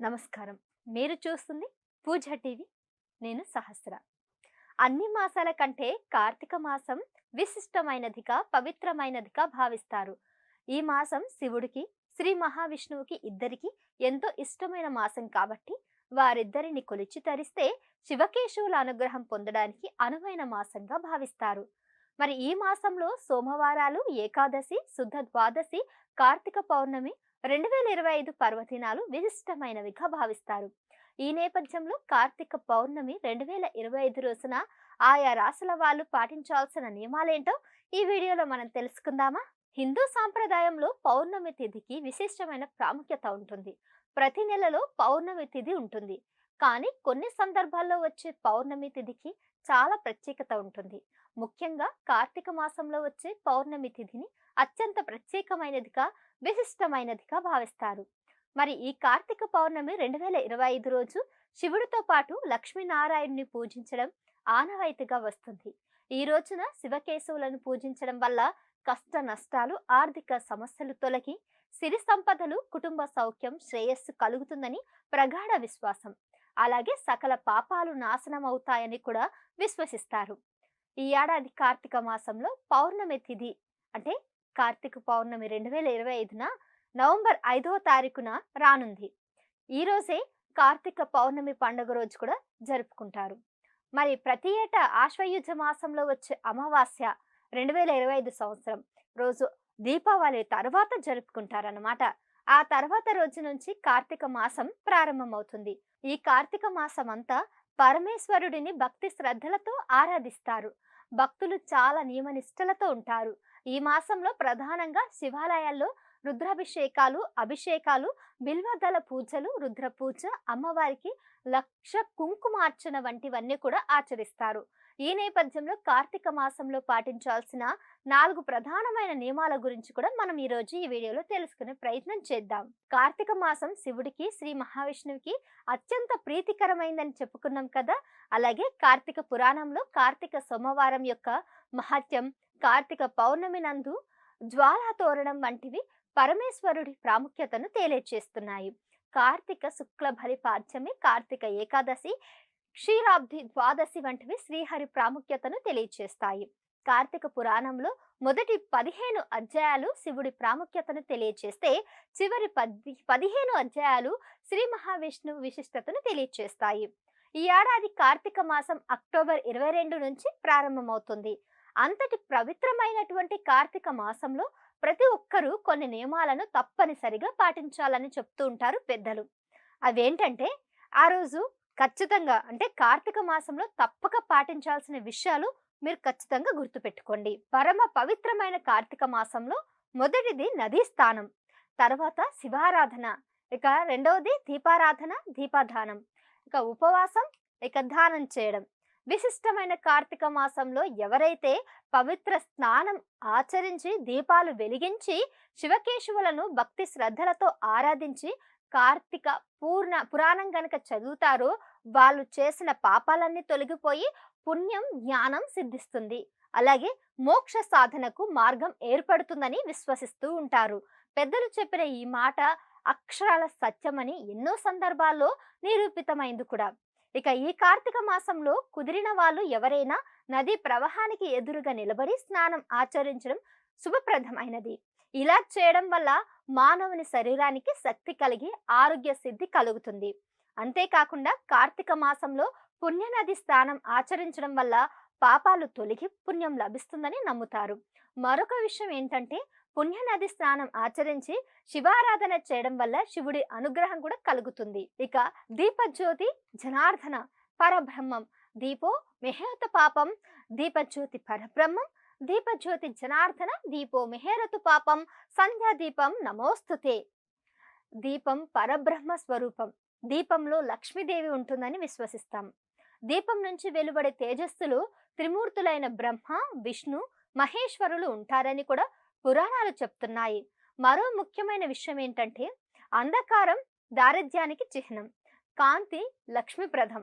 నమస్కారం. మీరు చూస్తుంది పూజ టీవీ నేను సహస్ర. అన్ని మాసాల కంటే కార్తీక మాసం విశిష్టమైనదిగా పవిత్రమైనదిగా భావిస్తారు. ఈ మాసం శివుడికి శ్రీ మహావిష్ణువుకి ఇద్దరికి ఎంతో ఇష్టమైన మాసం కాబట్టి వారిద్దరిని కొలిచి తరిస్తే శివకేశవుల అనుగ్రహం పొందడానికి అనువైన మాసంగా భావిస్తారు. మరి ఈ మాసంలో సోమవారాలు ఏకాదశి శుద్ధ ద్వాదశి కార్తీక పౌర్ణమి రెండు వేల ఇరవై ఐదు పర్వదినాలు విశిష్టమైనవిగా భావిస్తారు. ఈ నేపథ్యంలో కార్తీక పౌర్ణమి రెండు వేల ఇరవై ఐదు రోజున ఆయా రాసుల వాళ్ళు పాటించాల్సిన నియమాలేంటో ఈ వీడియోలో మనం తెలుసుకుందామా? హిందూ సాంప్రదాయంలో పౌర్ణమి తిథికి విశిష్టమైన ప్రాముఖ్యత ఉంటుంది. ప్రతి నెలలో పౌర్ణమి తిథి ఉంటుంది. కానీ కొన్ని సందర్భాల్లో వచ్చే పౌర్ణమి తిథికి చాలా ప్రత్యేకత ఉంటుంది. ముఖ్యంగా కార్తీక మాసంలో వచ్చే పౌర్ణమి తిథిని అత్యంత ప్రత్యేకమైనదిగా విశిష్టమైనదిగా భావిస్తారు. మరి ఈ కార్తీక పౌర్ణమి రెండు వేల ఇరవై ఐదు రోజు శివుడితో పాటు లక్ష్మీనారాయణుని పూజించడం ఆనవాయితీగా వస్తుంది. ఈ రోజున శివకేశవులను పూజించడం వల్ల కష్ట నష్టాలు ఆర్థిక సమస్యలు తొలగి సిరి సంపదలు కుటుంబ సౌఖ్యం శ్రేయస్సు కలుగుతుందని ప్రగాఢ విశ్వాసం. అలాగే సకల పాపాలు నాశనం అవుతాయని కూడా విశ్వసిస్తారు. ఈ ఏడాది కార్తీక మాసంలో పౌర్ణమి తిథి అంటే కార్తీక పౌర్ణమి రెండు వేల ఇరవై ఐదున నవంబర్ ఐదవ తారీఖున రానుంది. ఈరోజే కార్తీక పౌర్ణమి పండుగ రోజు కూడా జరుపుకుంటారు. మరి ప్రతి ఏటా ఆశ్వయుజ మాసంలో వచ్చే అమావాస్య రెండు వేల ఇరవై ఐదు సంవత్సరం రోజు దీపావళి తర్వాత జరుపుకుంటారన్నమాట. ఆ తర్వాత రోజు నుంచి కార్తీక మాసం ప్రారంభమవుతుంది. ఈ కార్తీక మాసం అంతా పరమేశ్వరుడిని భక్తి శ్రద్ధలతో ఆరాధిస్తారు. భక్తులు చాలా నియమనిష్టలతో ఉంటారు. ఈ మాసంలో ప్రధానంగా శివాలయాల్లో రుద్రాభిషేకాలు అభిషేకాలు బిల్వదల పూజలు రుద్ర పూజ అమ్మవారికి లక్ష కుంకుమార్చన వంటివన్నీ కూడా ఆచరిస్తారు. ఈ నేపథ్యంలో కార్తీక మాసంలో పాటించాల్సిన నాలుగు ప్రధానమైన నియమాల గురించి కూడా మనం ఈ రోజు ఈ వీడియోలో తెలుసుకునే ప్రయత్నం చేద్దాం. కార్తీక మాసం శివుడికి శ్రీ మహావిష్ణువుకి అత్యంత ప్రీతికరమైందని చెప్పుకున్నాం కదా? అలాగే కార్తీక పురాణంలో కార్తీక సోమవారం యొక్క మహత్యం కార్తీక పౌర్ణమి నందు జ్వాలా తోరణం వంటివి పరమేశ్వరుడి ప్రాముఖ్యతను తెలియచేస్తున్నాయి కార్తీక శుక్ల బలి పాడ్యమి కార్తీక ఏకాదశి క్షీరాబ్ది ద్వాదశి వంటివి శ్రీహరి ప్రాముఖ్యతను తెలియచేస్తాయి. కార్తీక పురాణంలో మొదటి పదిహేను అధ్యాయాలు శివుడి ప్రాముఖ్యతను తెలియచేస్తే చివరి పది పదిహేను అధ్యాయాలు శ్రీ మహావిష్ణువు విశిష్టతను తెలియచేస్తాయి. ఈ ఏడాది కార్తీక మాసం అక్టోబర్ ఇరవై రెండు నుంచి ప్రారంభమవుతుంది. అంతటి పవిత్రమైనటువంటి కార్తీక మాసంలో ప్రతి ఒక్కరూ కొన్ని నియమాలను తప్పనిసరిగా పాటించాలని చెప్తూ ఉంటారు పెద్దలు. అవేంటంటే ఆ రోజు ఖచ్చితంగా. అంటే కార్తీక మాసంలో తప్పక పాటించాల్సిన విషయాలు మీరు ఖచ్చితంగా గుర్తుపెట్టుకోండి. పరమ పవిత్రమైన కార్తీక మాసంలో మొదటిది నదీ స్థానం తర్వాత శివారాధన ఇక రెండవది దీపారాధన దీపదానం ఇక ఉపవాసం ఇక దానం చేయడం. విశిష్టమైన కార్తీక మాసంలో ఎవరైతే పవిత్ర స్నానం ఆచరించి దీపాలు వెలిగించి శివకేశవులను భక్తి శ్రద్ధలతో ఆరాధించి కార్తీక పూర్ణ పురాణం గనక చదువుతారో వాళ్ళు చేసిన పాపాలన్నీ తొలగిపోయి పుణ్యం జ్ఞానం సిద్ధిస్తుంది. అలాగే మోక్ష సాధనకు మార్గం ఏర్పడుతుందని విశ్వసిస్తూ ఉంటారు. పెద్దలు చెప్పిన ఈ మాట అక్షరాల సత్యమని ఎన్నో సందర్భాల్లో నిరూపితమైంది కూడా. ఇక ఈ కార్తీక మాసంలో కుదిరిన వాళ్ళు ఎవరైనా నదీ ప్రవాహానికి ఎదురుగా నిలబడి స్నానం ఆచరించడం శుభప్రదమైనది. ఇలా చేయడం వల్ల మానవుని శరీరానికి శక్తి కలిగి ఆరోగ్య సిద్ధి కలుగుతుంది. అంతేకాకుండా కార్తీక మాసంలో పుణ్యనది స్నానం ఆచరించడం వల్ల పాపాలు తొలగి పుణ్యం లభిస్తుందని నమ్ముతారు. మరొక విషయం ఏంటంటే పుణ్యనది స్నానం ఆచరించి శివారాధన చేయడం వల్ల శివుడి అనుగ్రహం కూడా కలుగుతుంది. ఇక దీపజ్యోతి జనార్దన పరబ్రహ్మం. దీపో మెహేత పాపం దీపజ్యోతి పరబ్రహ్మం దీపజ్యోతి జనార్దన దీపో మెహేరతు పాపం సంధ్యా దీపం నమోస్తుతే. దీపం పరబ్రహ్మ స్వరూపం. దీపంలో లక్ష్మీదేవి ఉంటుందని విశ్వసిస్తాం. దీపం నుంచి వెలువడే తేజస్సులు త్రిమూర్తులైన బ్రహ్మ విష్ణు మహేశ్వరులు ఉంటారని కూడా పురాణాలు చెప్తున్నాయి. మరో ముఖ్యమైన విషయం ఏంటంటే అంధకారం దారిద్ర్యానికి చిహ్నం కాంతి లక్ష్మీప్రదం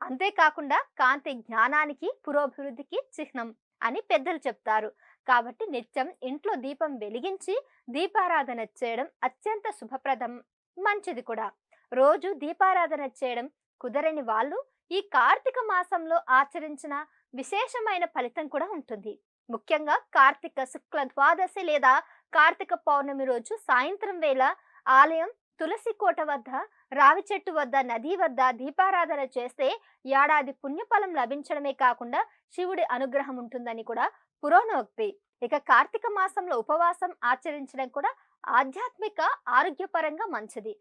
అంతేకాకుండా కాంతి జ్ఞానానికి పురోభివృద్ధికి చిహ్నం అని పెద్దలు చెప్తారు. కాబట్టి నిత్యం ఇంట్లో దీపం వెలిగించి దీపారాధన చేయడం అత్యంత శుభప్రదం మంచిది కూడా. రోజు దీపారాధన చేయడం కుదరని వాళ్ళు ఈ కార్తీక మాసంలో ఆచరించిన విశేషమైన ఫలితం కూడా ఉంటుంది. ముఖ్యంగా కార్తీక శుక్ల ద్వాదశి లేదా కార్తీక పౌర్ణమి రోజు సాయంత్రం వేళ ఆలయం తులసి కోట వద్ద రావి చెట్టు వద్ద నది వద్ద దీపారాధన చేస్తే ఏడాది పుణ్యఫలం లభించడమే కాకుండా శివుడి అనుగ్రహం ఉంటుందని కూడా పురాణోక్తి ఇక కార్తీక మాసంలో ఉపవాసం ఆచరించడం కూడా ఆధ్యాత్మిక ఆరోగ్యపరంగా మంచిది.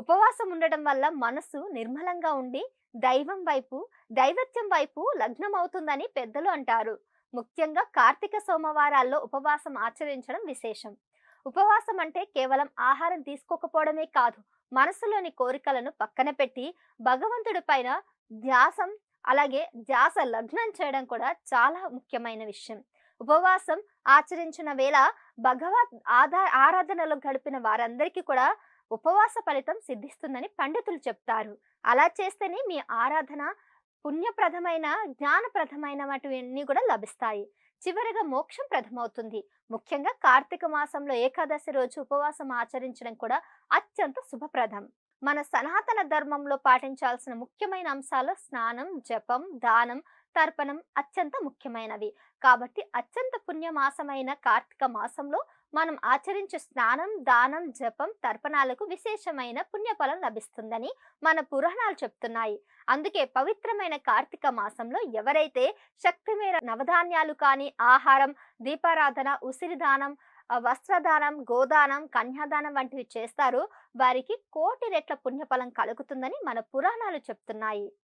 ఉపవాసం ఉండడం వల్ల మనసు నిర్మలంగా ఉండి దైవం వైపు దైవత్యం వైపు లగ్నం అవుతుందని పెద్దలు అంటారు. ముఖ్యంగా కార్తీక సోమవారాల్లో ఉపవాసం ఆచరించడం విశేషం. ఉపవాసం అంటే కేవలం ఆహారం తీసుకోకపోవడమే కాదు మనసులోని కోరికలను పక్కన పెట్టి భగవంతుడి పైన ధ్యాసం అలాగే ధ్యాస లగ్నం చేయడం కూడా చాలా ముఖ్యమైన విషయం. ఉపవాసం ఆచరించిన వేళ భగవద్ ఆదా ఆరాధనలో గడిపిన వారందరికీ కూడా ఉపవాస ఫలితం సిద్ధిస్తుందని పండితులు చెప్తారు. అలా చేస్తేనే మీ ఆరాధన పుణ్యప్రదమైన జ్ఞానప్రదమైనవన్నీ కూడా లభిస్తాయి. చివరిగా మోక్షం ప్రథమవుతుంది. ముఖ్యంగా కార్తీక మాసంలో ఏకాదశి రోజు ఉపవాసం ఆచరించడం కూడా అత్యంత శుభప్రదం. మన సనాతన ధర్మంలో పాటించాల్సిన ముఖ్యమైన అంశాలు స్నానం జపం దానం తర్పణం అత్యంత ముఖ్యమైనవి. కాబట్టి అత్యంత పుణ్యమాసమైన కార్తీక మాసంలో మనం ఆచరించే స్నానం దానం జపం తర్పణాలకు విశేషమైన పుణ్యఫలం లభిస్తుందని మన పురాణాలు చెప్తున్నాయి. అందుకే పవిత్రమైన కార్తీక మాసంలో ఎవరైతే శక్తి మేర నవధాన్యాలు కానీ ఆహారం దీపారాధన ఉసిరిదానం వస్త్రదానం గోదానం కన్యాదానం వంటివి చేస్తారో వారికి కోటి రెట్ల పుణ్యఫలం కలుగుతుందని మన పురాణాలు చెప్తున్నాయి.